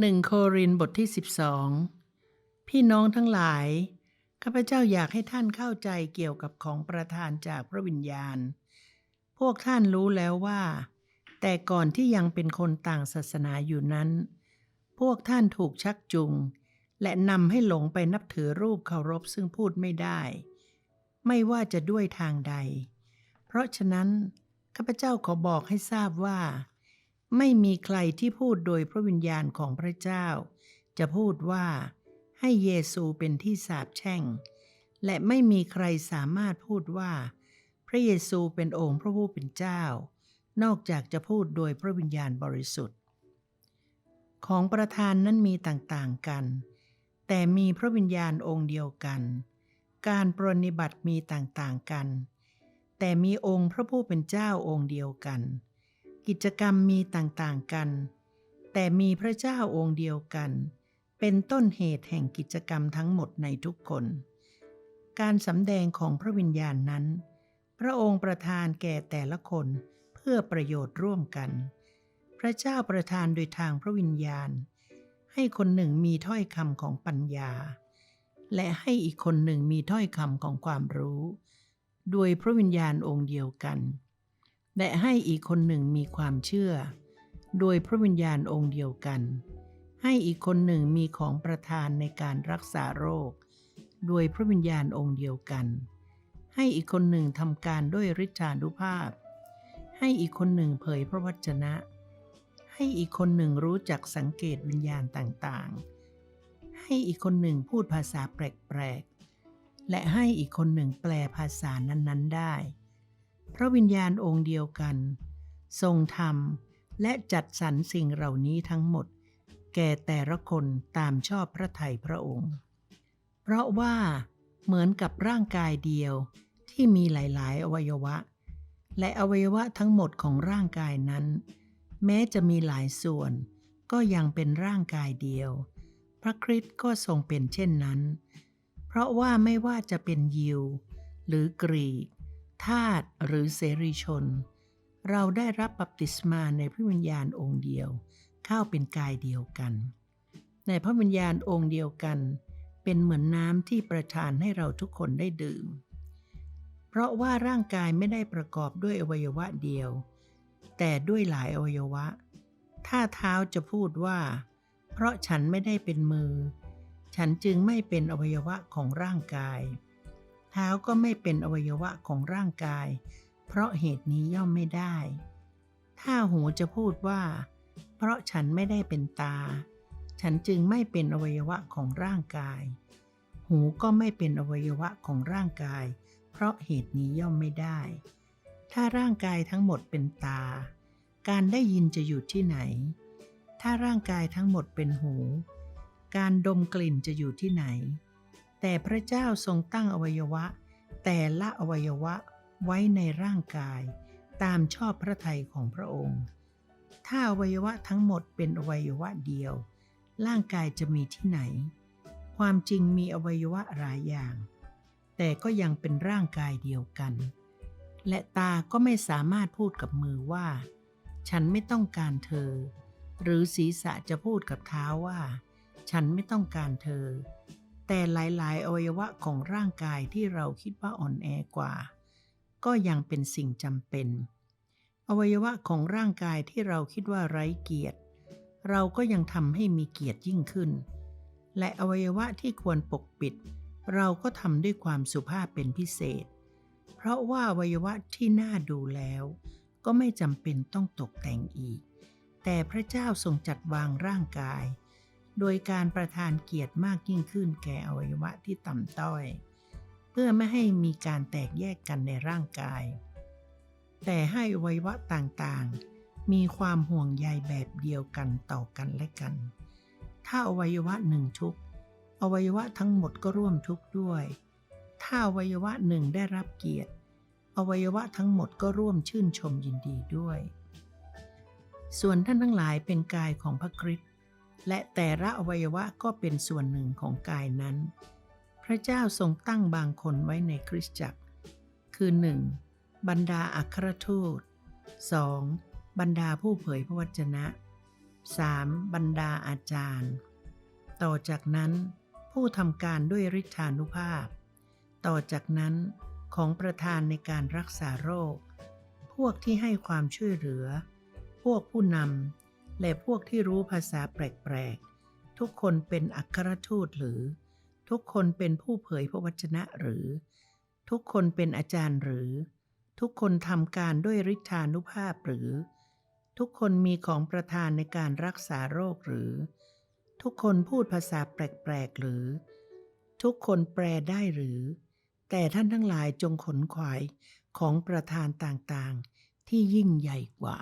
หนึ่งโครินบทที่ 12 พี่น้องทั้งหลาย ข้าพเจ้าอยากให้ท่านเข้าใจเกี่ยวกับของประทานจากพระวิญญาณ พวกท่านรู้แล้วว่า แต่ก่อนที่ยังเป็นคนต่างศาสนาอยู่นั้น พวกท่านถูกชักจูงและนำให้หลงไปนับถือรูปเคารพซึ่งพูดไม่ได้ ไม่ว่าจะด้วยทางใด เพราะฉะนั้น ข้าพเจ้าขอบอกให้ทราบว่า ไม่มีใครที่พูดโดยพระวิญญาณของพระเจ้า จะพูดว่าให้เยซูเป็นที่สาปแช่ง และไม่มีใครสามารถพูดว่า พระเยซูเป็นองค์พระผู้เป็นเจ้า นอกจากจะพูดโดยพระวิญญาณบริสุทธิ์ ของประธานนั้นมีต่างๆกัน แต่มีพระวิญญาณองค์เดียวกัน การปรนนิบัติมีต่างๆกัน แต่มีองค์พระผู้เป็นเจ้าองค์เดียวกัน กิจกรรมมีต่างๆกัน แต่มีพระเจ้าองค์เดียวกัน เป็นต้นเหตุแห่งกิจกรรมทั้งหมดในทุกคน การสำแดงของพระวิญญาณนั้น พระองค์ประทานแก่แต่ละคนเพื่อประโยชน์ร่วมกัน พระเจ้าประทานโดยทางพระวิญญาณ ให้คนหนึ่งมีถ้อยคำของปัญญา และให้อีกคนหนึ่งมีถ้อยคำของความรู้ โดยพระวิญญาณองค์เดียวกัน และให้อีกคนหนึ่งมีความเชื่อ โดยพระวิญญาณองค์เดียวกัน ให้อีกคนหนึ่งมีของประทานในการรักษาโรค โดยพระวิญญาณองค์เดียวกัน ให้อีกคนหนึ่งทำการด้วยฤทธานุภาพ ให้อีกคนหนึ่งเผยพระวจนะ ให้อีกคนหนึ่งรู้จักสังเกตวิญญาณต่างๆ ให้อีกคนหนึ่งพูดภาษาแปลกๆและให้อีกคนหนึ่งแปลภาษานั้นๆได้ พระวิญญาณองค์เดียวกัน ทรงทำและจัดสรรสิ่งเหล่านี้ทั้งหมด แก่แต่ละคนตามชอบพระทัยพระองค์ เพราะว่าเหมือนกับร่างกายเดียวที่มีหลายๆ อวัยวะ และอวัยวะทั้งหมดของร่างกายนั้น แม้จะมีหลายส่วน ก็ยังเป็นร่างกายเดียว พระคริสต์ก็ทรงเป็นเช่นนั้น เพราะว่าไม่ว่าจะเป็นยิว หรือกรีก ทาสหรือเสรีชน เราได้รับบัพติศมาในพระวิญญาณองค์เดียว เข้าเป็นกายเดียวกัน ในพระวิญญาณองค์เดียวกัน เป็นเหมือนน้ำที่ประทานให้เราทุกคนได้ดื่ม เพราะว่าร่างกายไม่ได้ประกอบด้วยอวัยวะเดียว แต่ด้วยหลายอวัยวะ ถ้าเท้าจะพูดว่า เพราะฉันไม่ได้เป็นมือ ฉันจึงไม่เป็นอวัยวะของร่างกาย เท้าก็ไม่เป็นอวัยวะของร่างกาย เพราะเหตุนี้ย่อมไม่ได้ ถ้าหูจะพูดว่า เพราะฉันไม่ได้เป็นตา ฉันจึงไม่เป็นอวัยวะของร่างกาย หูก็ไม่เป็นอวัยวะของร่างกาย เพราะเหตุนี้ย่อมไม่ได้ ถ้าร่างกายทั้งหมดเป็นตา การได้ยินจะอยู่ที่ไหน ถ้าร่างกายทั้งหมดเป็นหู การดมกลิ่นจะอยู่ที่ไหน แต่พระเจ้าทรงตั้งอวัยวะ แต่ละอวัยวะไว้ในร่างกาย ตามชอบพระทัยของพระองค์ ถ้าอวัยวะทั้งหมดเป็นอวัยวะเดียว ร่างกายจะมีที่ไหน ความจริงมีอวัยวะหลายอย่าง แต่ก็ยังเป็นร่างกายเดียวกัน และตาก็ไม่สามารถพูดกับมือว่า ฉันไม่ต้องการเธอ หรือศีรษะจะพูดกับเท้าว่า ฉันไม่ต้องการเธอ แต่หลาย ๆ อวัยวะของร่างกายที่เราคิดว่าอ่อนแอกว่า ก็ยังเป็นสิ่งจำเป็น อวัยวะของร่างกายที่เราคิดว่าไร้เกียรติ เราก็ยังทำให้มีเกียรติยิ่งขึ้น และอวัยวะที่ควรปกปิด เราก็ทำด้วยความสุภาพเป็นพิเศษ เพราะว่าอวัยวะที่น่าดูแล้ว ก็ไม่จำเป็นต้องตกแต่งอีก แต่พระเจ้าทรงจัดวางร่างกาย โดยการประทานเกียรติมากยิ่งขึ้นแก่อวัยวะที่ต่ำต้อย เพื่อไม่ให้มีการแตกแยกกันในร่างกาย แต่ให้อวัยวะต่างๆ มีความห่วงใยแบบเดียวกันต่อกันและกัน ถ้าอวัยวะหนึ่งทุกข์อวัยวะทั้งหมดก็ร่วมทุกข์ด้วย ถ้าอวัยวะหนึ่งได้รับเกียรติ อวัยวะทั้งหมดก็ร่วมชื่นชมยินดีด้วย ส่วนท่านทั้งหลายเป็นกายของพระคริสต์ และแต่ละอวัยวะก็เป็นส่วนหนึ่งของกายนั้น พระเจ้าทรงตั้งบางคนไว้ในคริสตจักร คือ 1. บรรดาอัครทูต 2. บรรดาผู้เผยพระวจนะ 3. บรรดาอาจารย์ ต่อจากนั้น ผู้ทำการด้วยฤทธานุภาพ ต่อจากนั้นของประธานในการรักษาโรค พวกที่ให้ความช่วยเหลือ พวกผู้นำ และพวกที่รู้ภาษาแปลกๆ ทุกคนเป็นอัครทูตหรือ ทุกคนเป็นผู้เผยพระวจนะหรือ ทุกคนเป็นอาจารย์หรือ ทุกคนทำการด้วยฤทธานุภาพหรือ ทุกคนมีของประทานในการรักษาโรคหรือ ทุกคนพูดภาษาแปลกๆหรือ ทุกคนแปลได้หรือ แต่ท่านทั้งหลายจงขนขวายของประธานต่างๆ ที่ยิ่งใหญ่กว่า